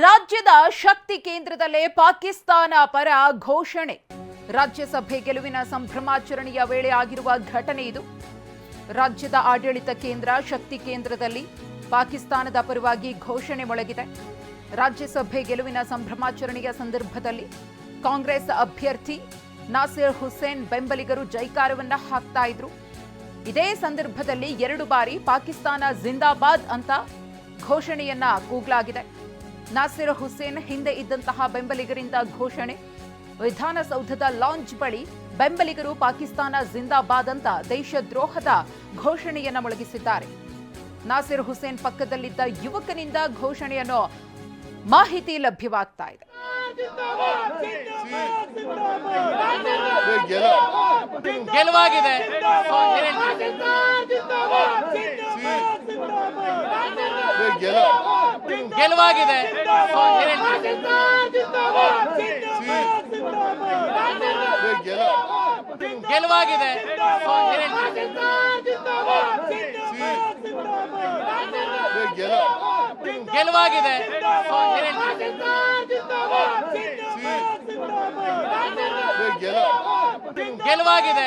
ರಾಜ್ಯದ ಶಕ್ತಿ ಕೇಂದ್ರದಲ್ಲೇ ಪಾಕಿಸ್ತಾನ ಪರ ಘೋಷಣೆ. ರಾಜ್ಯಸಭೆ ಗೆಲುವಿನ ಸಂಭ್ರಮಾಚರಣೆಯ ವೇಳೆ ಆಗಿರುವ ಘಟನೆ ಇದು. ರಾಜ್ಯದ ಆಡಳಿತ ಕೇಂದ್ರ ಶಕ್ತಿ ಕೇಂದ್ರದಲ್ಲಿ ಪಾಕಿಸ್ತಾನದ ಪರವಾಗಿ ಘೋಷಣೆ ಮೊಳಗಿದೆ. ರಾಜ್ಯಸಭೆ ಗೆಲುವಿನ ಸಂಭ್ರಮಾಚರಣೆಯ ಸಂದರ್ಭದಲ್ಲಿ ಕಾಂಗ್ರೆಸ್ ಅಭ್ಯರ್ಥಿ ನಾಸಿರ್ ಹುಸೇನ್ ಬೆಂಬಲಿಗರು ಜೈಕಾರವನ್ನ ಹಾಕ್ತಾ ಇದ್ರು. ಇದೇ ಸಂದರ್ಭದಲ್ಲಿ ಎರಡು ಬಾರಿ ಪಾಕಿಸ್ತಾನ ಜಿಂದಾಬಾದ್ ಅಂತ ಘೋಷಣೆಯನ್ನ ಕೂಗಲಾಗಿದೆ. ನಾಸಿರ್ ಹುಸೇನ್ ಹಿಂದೆ ಇದ್ದಂತಹ ಬೆಂಬಲಿಗರಿಂದ ಘೋಷಣೆ ವಿಧಾನಸೌಧದ ಲಾಂಚ್ ಬಳಿ ಬೆಂಬಲಿಗರು ಪಾಕಿಸ್ತಾನ ಜಿಂದಾಬಾದ್ ಅಂತ ದೇಶದ್ರೋಹದ ಘೋಷಣೆಯನ್ನು ಮೊಳಗಿಸಿದ್ದಾರೆ ನಾಸಿರ್ ಹುಸೇನ್ ಪಕ್ಕದಲ್ಲಿದ್ದ ಯುವಕನಿಂದ ಘೋಷಣೆಯನ್ನು ಮಾಹಿತಿ ಲಭ್ಯವಾಗ್ತಾ ಇದೆ ಗೆಲುವಾಗಿದೆ ಗೆಲುವಾಗಿದೆ ಗೆಲುವಾಗಿದೆ ಗೆಲುವಾಗಿದೆ ಗೆಲುವಾಗಿದೆ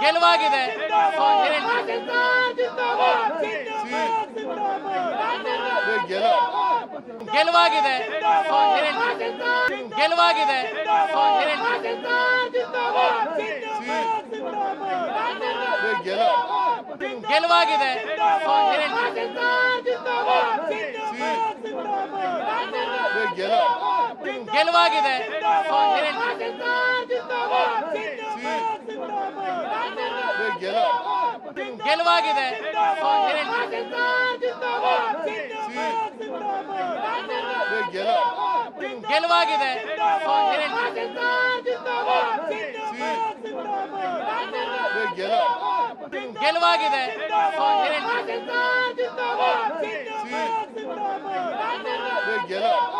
ಗೆಲುವಾಗಿದೆ. ಗೆಲುವಾಗಿದೆ. ಗೆಲುವಾಗಿದೆ. ಗೆಲುವಾಗಿದೆ. ಗೆಲುವಾಗಿದೆ. ಗೆಲುವಾಗಿದೆ ಗೆಲುವಾಗಿದೆ ಗೆಲುವಾಗಿದೆ ಗೆಲುವಾಗಿದೆ ಗೆಲುವಾಗಿದೆ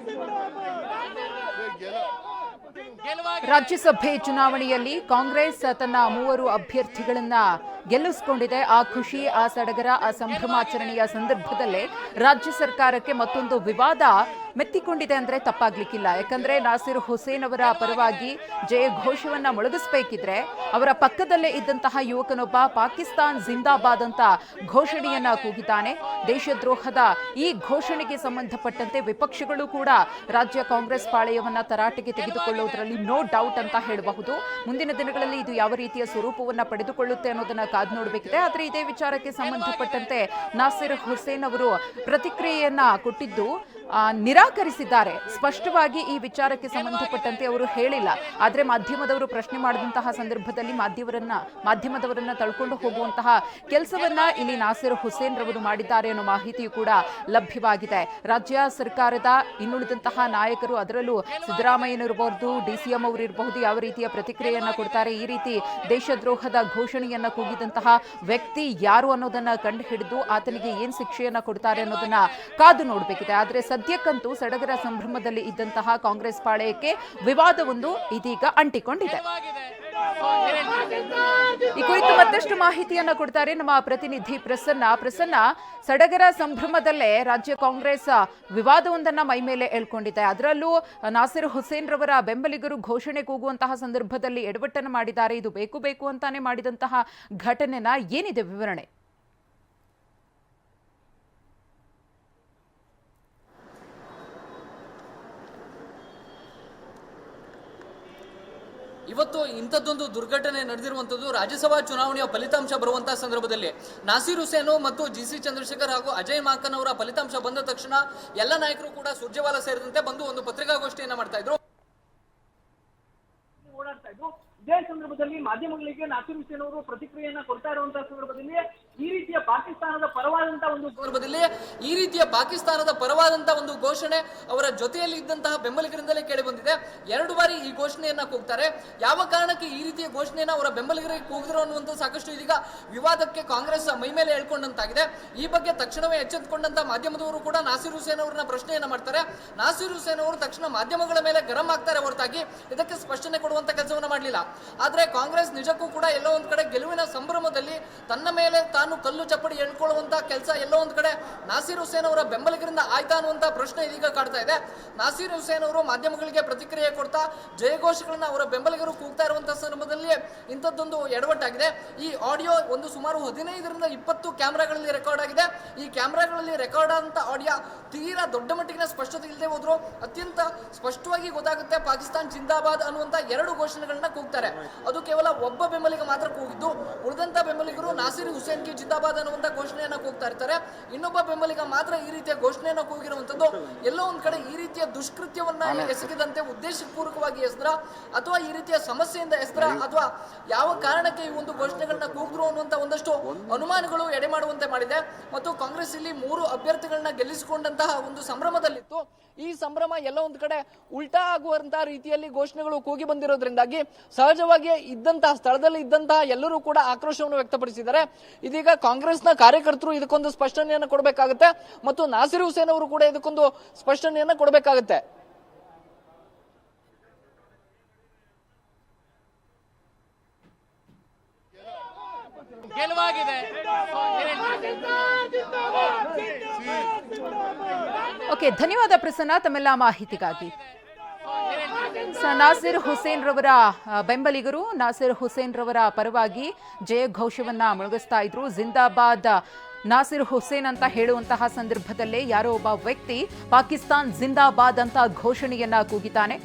ರಾಜ್ಯಸಭೆ ಚುನಾವಣೆಯಲ್ಲಿ ಕಾಂಗ್ರೆಸ್ ತನ್ನ ಮೂವರು ಅಭ್ಯರ್ಥಿಗಳನ್ನ ಗೆಲ್ಲಿಸಿಕೊಂಡಿದೆ. ಆ ಖುಷಿ, ಆ ಸಡಗರ, ಆ ಸಂಭ್ರಮಾಚರಣೆಯ ಸಂದರ್ಭದಲ್ಲೇ ರಾಜ್ಯ ಸರ್ಕಾರಕ್ಕೆ ಮತ್ತೊಂದು ವಿವಾದ ಮೆತ್ತಿಕೊಂಡಿದೆ ಅಂದ್ರೆ ತಪ್ಪಾಗ್ಲಿಕ್ಕಿಲ್ಲ. ಯಾಕಂದ್ರೆ ನಾಸಿರ್ ಹುಸೇನ್ ಅವರ ಪರವಾಗಿ ಜಯ ಘೋಷವನ್ನ ಮೊಳಗಿಸಬೇಕಿದ್ರೆ ಅವರ ಪಕ್ಕದಲ್ಲೇ ಇದ್ದಂತಹ ಯುವಕನೊಬ್ಬ ಪಾಕಿಸ್ತಾನ್ ಜಿಂದಾಬಾದ್ ಅಂತ ಘೋಷಣೆಯನ್ನ ಕೂಗಿದ್ದಾನೆ. ದೇಶದ್ರೋಹದ ಈ ಘೋಷಣೆಗೆ ಸಂಬಂಧಪಟ್ಟಂತೆ ವಿಪಕ್ಷಗಳು ಕೂಡ ರಾಜ್ಯ ಕಾಂಗ್ರೆಸ್ ಪಾಳೆಯವನ್ನ ತರಾಟೆಗೆ ತೆಗೆದುಕೊಳ್ಳುವುದರಲ್ಲಿ ನೋ ಡೌಟ್ ಅಂತ ಹೇಳಬಹುದು. ಮುಂದಿನ ದಿನಗಳಲ್ಲಿ ಇದು ಯಾವ ರೀತಿಯ ಸ್ವರೂಪವನ್ನ ಪಡೆದುಕೊಳ್ಳುತ್ತೆ ಅನ್ನೋದನ್ನ ಕಾದು ನೋಡಬೇಕಿದೆ. ಆದರೆ ಇದೇ ವಿಚಾರಕ್ಕೆ ಸಂಬಂಧಪಟ್ಟಂತೆ ನಾಸಿರ್ ಹುಸೇನ್ ಅವರು ಪ್ರತಿಕ್ರಿಯೆಯನ್ನ ಕೊಟ್ಟಿದ್ದು ಆ, ನಿರಾಕರಿಸಿದ್ದಾರೆ. ಸ್ಪಷ್ಟವಾಗಿ ಈ ವಿಚಾರಕ್ಕೆ ಸಂಬಂಧಪಟ್ಟಂತೆ ಅವರು ಹೇಳಿಲ್ಲ. ಆದರೆ ಮಾಧ್ಯಮದವರು ಪ್ರಶ್ನೆ ಮಾಡಿದಂತಹ ಸಂದರ್ಭದಲ್ಲಿ ಮಾಧ್ಯಮರನ್ನ ಮಾಧ್ಯಮದವರನ್ನ ತಳ್ಕೊಂಡು ಹೋಗುವಂತಹ ಕೆಲಸವನ್ನ ಇಲ್ಲಿ ನಾಸಿರ್ ಹುಸೇನ್ ರವರು ಮಾಡಿದ್ದಾರೆ ಅನ್ನೋ ಮಾಹಿತಿಯು ಕೂಡ ಲಭ್ಯವಾಗಿದೆ. ರಾಜ್ಯ ಸರ್ಕಾರದ ಇನ್ನುಳಿದಂತಹ ನಾಯಕರು ಅದರಲ್ಲೂ ಸಿದ್ದರಾಮಯ್ಯನಿರಬಹುದು ಡಿಸಿಎಂ ಅವರು ಇರಬಹುದು, ಯಾವ ರೀತಿಯ ಪ್ರತಿಕ್ರಿಯೆಯನ್ನ ಕೊಡ್ತಾರೆ, ಈ ರೀತಿ ದೇಶದ್ರೋಹದ ಘೋಷಣೆಯನ್ನ ಕೂಗಿದಂತಹ ವ್ಯಕ್ತಿ ಯಾರು ಅನ್ನೋದನ್ನ ಕಂಡು ಹಿಡಿದು ಆತನಿಗೆ ಏನ್ ಶಿಕ್ಷೆಯನ್ನ ಕೊಡ್ತಾರೆ ಅನ್ನೋದನ್ನ ಕಾದು ನೋಡಬೇಕಿದೆ. ಆದ್ರೆ ಸದ್ಯಕ್ಕಂತೂ ಸಡಗರ ಸಂಭ್ರಮದಲ್ಲಿ ಇದ್ದಂತಹ ಕಾಂಗ್ರೆಸ್ ಪಾಳೆಯಕ್ಕೆ ವಿವಾದವೊಂದು ಇದೀಗ ಅಂಟಿಕೊಂಡಿದೆ. ಈ ಕುರಿತು ಮತ್ತಷ್ಟು ಮಾಹಿತಿಯನ್ನ ಕೊಡ್ತಾರೆ ನಮ್ಮ ಪ್ರತಿನಿಧಿ ಪ್ರಸನ್ನ. ಪ್ರಸನ್ನ, ಸಡಗರ ಸಂಭ್ರಮದಲ್ಲೇ ರಾಜ್ಯ ಕಾಂಗ್ರೆಸ್ ವಿವಾದವೊಂದನ್ನ ಮೈ ಮೇಲೆ ಎಳ್ಕೊಂಡಿದೆ. ಅದರಲ್ಲೂ ನಾಸಿರ್ ಹುಸೇನ್ ರವರ ಬೆಂಬಲಿಗರು ಘೋಷಣೆ ಕೂಗುವಂತಹ ಸಂದರ್ಭದಲ್ಲಿ ಎಡವಟ್ಟನ್ನು ಮಾಡಿದ್ದಾರೆ. ಇದು ಬೇಕು ಬೇಕು ಅಂತಾನೆ ಮಾಡಿದಂತಹ ಘಟನೆನ ಏನಿದೆ ವಿವರಣೆ? ಇವತ್ತು ಇಂಥದ್ದೊಂದು ದುರ್ಘಟನೆ ನಡೆದಿರುವಂಥದ್ದು ರಾಜ್ಯಸಭಾ ಚುನಾವಣೆಯ ಫಲಿತಾಂಶ ಬರುವಂತಹ ಸಂದರ್ಭದಲ್ಲಿ. ನಾಸೀರ್ ಹುಸೇನು ಮತ್ತು ಜಿ ಸಿ ಚಂದ್ರಶೇಖರ್ ಹಾಗೂ ಅಜಯ್ ಮಾಕನ್ ಅವರ ಫಲಿತಾಂಶ ಬಂದ ತಕ್ಷಣ ಎಲ್ಲ ನಾಯಕರು ಕೂಡ ಸುರ್ಜೇವಾಲಾ ಸೇರಿದಂತೆ ಬಂದು ಒಂದು ಪತ್ರಿಕಾಗೋಷ್ಠಿಯನ್ನ ಮಾಡ್ತಾ ಇದ್ರು. ಇದೇ ಸಂದರ್ಭದಲ್ಲಿ ಮಾಧ್ಯಮಗಳಿಗೆ ನಾಸಿರ್ ಹುಸೇನ್ ಅವರು ಪ್ರತಿಕ್ರಿಯೆಯನ್ನ ಕೊಡ್ತಾ ಇರುವಂತಹ ಸಂದರ್ಭದಲ್ಲಿ ಈ ರೀತಿಯ ಪಾಕಿಸ್ತಾನದ ಪರವಾದಂತಹ ಒಂದು ಸಂದರ್ಭದಲ್ಲಿ ಈ ರೀತಿಯ ಪಾಕಿಸ್ತಾನದ ಪರವಾದಂತಹ ಒಂದು ಘೋಷಣೆ ಅವರ ಜೊತೆಯಲ್ಲಿ ಇದ್ದಂತಹ ಬೆಂಬಲಿಗರಿಂದಲೇ ಕೇಳಿ ಬಂದಿದೆ. ಎರಡು ಬಾರಿ ಈ ಘೋಷಣೆಯನ್ನ ಕೂಗ್ತಾರೆ. ಯಾವ ಕಾರಣಕ್ಕೆ ಈ ರೀತಿಯ ಘೋಷಣೆಯನ್ನ ಅವರ ಬೆಂಬಲಿಗರಿಗೆ ಕೂಗಿದ್ರು ಅನ್ನುವಂಥ ಸಾಕಷ್ಟು ಇದೀಗ ವಿವಾದಕ್ಕೆ ಕಾಂಗ್ರೆಸ್ ಮೈ ಮೇಲೆ ಹೇಳ್ಕೊಂಡಂತಾಗಿದೆ. ಈ ಬಗ್ಗೆ ತಕ್ಷಣವೇ ಎಚ್ಚೆತ್ತುಕೊಂಡಂತ ಮಾಧ್ಯಮದವರು ಕೂಡ ನಾಸಿರ್ ಹುಸೇನ್ ಅವರನ್ನ ಪ್ರಶ್ನೆಯನ್ನ ಮಾಡ್ತಾರೆ. ನಾಸಿರ್ ಹುಸೇನ್ ಅವರು ತಕ್ಷಣ ಮಾಧ್ಯಮಗಳ ಮೇಲೆ ಗರಂ ಆಗ್ತಾರೆ ಹೊರತಾಗಿ. ಇದಕ್ಕೆ ಸ್ಪಷ್ಟನೆ ಕೊಡುವಂತ ಕೆಲಸವನ್ನ ಮಾಡಲಿಲ್ಲ. ಆದ್ರೆ ಕಾಂಗ್ರೆಸ್ ನಿಜಕ್ಕೂ ಕೂಡ ಎಲ್ಲೋ ಒಂದು ಕಡೆ ಗೆಲುವಿನ ಸಂಭ್ರಮದಲ್ಲಿ ತನ್ನ ಮೇಲೆ ತಾನು ಕಲ್ಲು ಚಪ್ಪಡಿ ಎಳ್ಕೊಳ್ಳುವಂಥ ಕೆಲಸ ಎಲ್ಲೋ ಒಂದು ಕಡೆ ನಾಸೀರ್ ಹುಸೇನ್ ಅವರ ಬೆಂಬಲಿಗರಿಂದ ಆಯ್ತಾ ಅನ್ನುವಂಥ ಪ್ರಶ್ನೆ ಇದೀಗ ಕಾಡ್ತಾ ಇದೆ. ನಾಸೀರ್ ಹುಸೇನ್ ಅವರು ಮಾಧ್ಯಮಗಳಿಗೆ ಪ್ರತಿಕ್ರಿಯೆ ಕೊಡ್ತಾ ಜಯಘೋಷಗಳನ್ನ ಅವರ ಬೆಂಬಲಿಗರು ಕೂಗ್ತಾ ಇರುವಂಥ ಸಂದರ್ಭದಲ್ಲಿ ಇಂಥದ್ದೊಂದು ಎಡವಟ್ಟಾಗಿದೆ. ಈ ಆಡಿಯೋ ಒಂದು ಸುಮಾರು ಹದಿನೈದರಿಂದ ಇಪ್ಪತ್ತು ಕ್ಯಾಮ್ರಾಗಳಲ್ಲಿ ರೆಕಾರ್ಡ್ ಆಗಿದೆ. ಈ ಕ್ಯಾಮ್ರಾಗಳಲ್ಲಿ ರೆಕಾರ್ಡ್ ಆದಂಥ ಆಡಿಯೋ ತೀರಾ ದೊಡ್ಡ ಮಟ್ಟಿಗಿನ ಸ್ಪಷ್ಟತೆ ಇಲ್ಲದೆ ಹೋದ್ರು ಅತ್ಯಂತ ಸ್ಪಷ್ಟವಾಗಿ ಗೊತ್ತಾಗುತ್ತೆ ಪಾಕಿಸ್ತಾನ್ ಜಿಂದಾಬಾದ್ ಅನ್ನುವಂಥ ಎರಡು ಘೋಷಣೆಗಳನ್ನ ಅದು ಕೇವಲ ಒಬ್ಬ ಬೆಂಬಲಿಗ ಮಾತ್ರ ಕೂಗಿದ್ದು ಉಳಿದಂತ ಬೆಂಬಲಿಗರು ನಾಸಿರ್ ಹುಸೇನ್ ಕಿ ಜಿಂದಾಬಾದ್ ಅನ್ನುವಂತ ಘೋಷಣೆಯನ್ನ ಕೂಗ್ತಾ ಇರ್ತಾರೆ. ಇನ್ನೊಬ್ಬ ಬೆಂಬಲಿಗ ಮಾತ್ರ ಈ ರೀತಿಯ ಘೋಷಣೆಯನ್ನ ಕೂಗಿರುವಂತದ್ದು ಎಲ್ಲೋ ಒಂದ್ ಕಡೆ ಈ ರೀತಿಯ ದುಷ್ಕೃತ್ಯವನ್ನ ಎಸಗಿದಂತೆ ಉದ್ದೇಶಪೂರ್ವಕವಾಗಿ ಎಸದ್ರ ಅಥವಾ ಈ ರೀತಿಯ ಸಮಸ್ಯೆಯಿಂದ ಎಸದ್ರ ಅಥವಾ ಯಾವ ಕಾರಣಕ್ಕೆ ಈ ಒಂದು ಘೋಷಣೆಗಳನ್ನ ಕೂಗಿದ್ರು ಅನ್ನುವಂತ ಒಂದಷ್ಟು ಅನುಮಾನಗಳು ಎಡೆ ಮಾಡುವಂತೆ ಮಾಡಿದೆ. ಮತ್ತು ಕಾಂಗ್ರೆಸ್ ಇಲ್ಲಿ ಮೂರು ಅಭ್ಯರ್ಥಿಗಳನ್ನ ಗೆಲ್ಲಿಸಿಕೊಂಡಂತಹ ಒಂದು ಸಂಭ್ರಮದಲ್ಲಿತ್ತು. ಈ ಸಂಭ್ರಮ ಎಲ್ಲ ಒಂದು ಕಡೆ ಉಲ್ಟಾ ಆಗುವಂತಹ ರೀತಿಯಲ್ಲಿ ಘೋಷಣೆಗಳು ಕೂಗಿ ಬಂದಿರೋದ್ರಿಂದಾಗಿ ಸಹಜವಾಗಿ ಇದ್ದಂತಹ ಸ್ಥಳದಲ್ಲಿ ಇದ್ದಂತಹ ಎಲ್ಲರೂ ಕೂಡ ಆಕ್ರೋಶವನ್ನು ವ್ಯಕ್ತಪಡಿಸಿದ್ದಾರೆ. ಇದೀಗ ಕಾಂಗ್ರೆಸ್ನ ಕಾರ್ಯಕರ್ತರು ಇದಕ್ಕೊಂದು ಸ್ಪಷ್ಟನೆಯನ್ನು ಕೊಡಬೇಕಾಗುತ್ತೆ ಮತ್ತು ನಾಸಿರ್ ಹುಸೇನ್ ಅವರು ಕೂಡ ಇದಕ್ಕೊಂದು ಸ್ಪಷ್ಟನೆಯನ್ನು ಕೊಡಬೇಕಾಗುತ್ತೆ. ಗೆಲುವಾಗಿದೆ. ಓಕೆ, ಧನ್ಯವಾದ ಪ್ರಸನ್ನ, ತಮ್ಮೆಲ್ಲ ಮಾಹಿತಿಗಾಗಿ. ನಾಸಿರ್ ಹುಸೇನ್ ರವರ ಬೆಂಬಲಿಗರು, ನಾಸಿರ್ ಹುಸೇನ್ ರವರ ಪರವಾಗಿ ಜಯ ಘೋಷವನ್ನ ಮುಳುಗಿಸ್ತಾ ಇದ್ರು. ಜಿಂದಾಬಾದ್ ನಾಸಿರ್ ಹುಸೇನ್ ಅಂತ ಹೇಳುವಂತಹ ಸಂದರ್ಭದಲ್ಲೇ ಯಾರೋ ಒಬ್ಬ ವ್ಯಕ್ತಿ ಪಾಕಿಸ್ತಾನ್ ಜಿಂದಾಬಾದ್ ಅಂತ ಘೋಷಣೆಯನ್ನ ಕೂಗಿತಾನೆ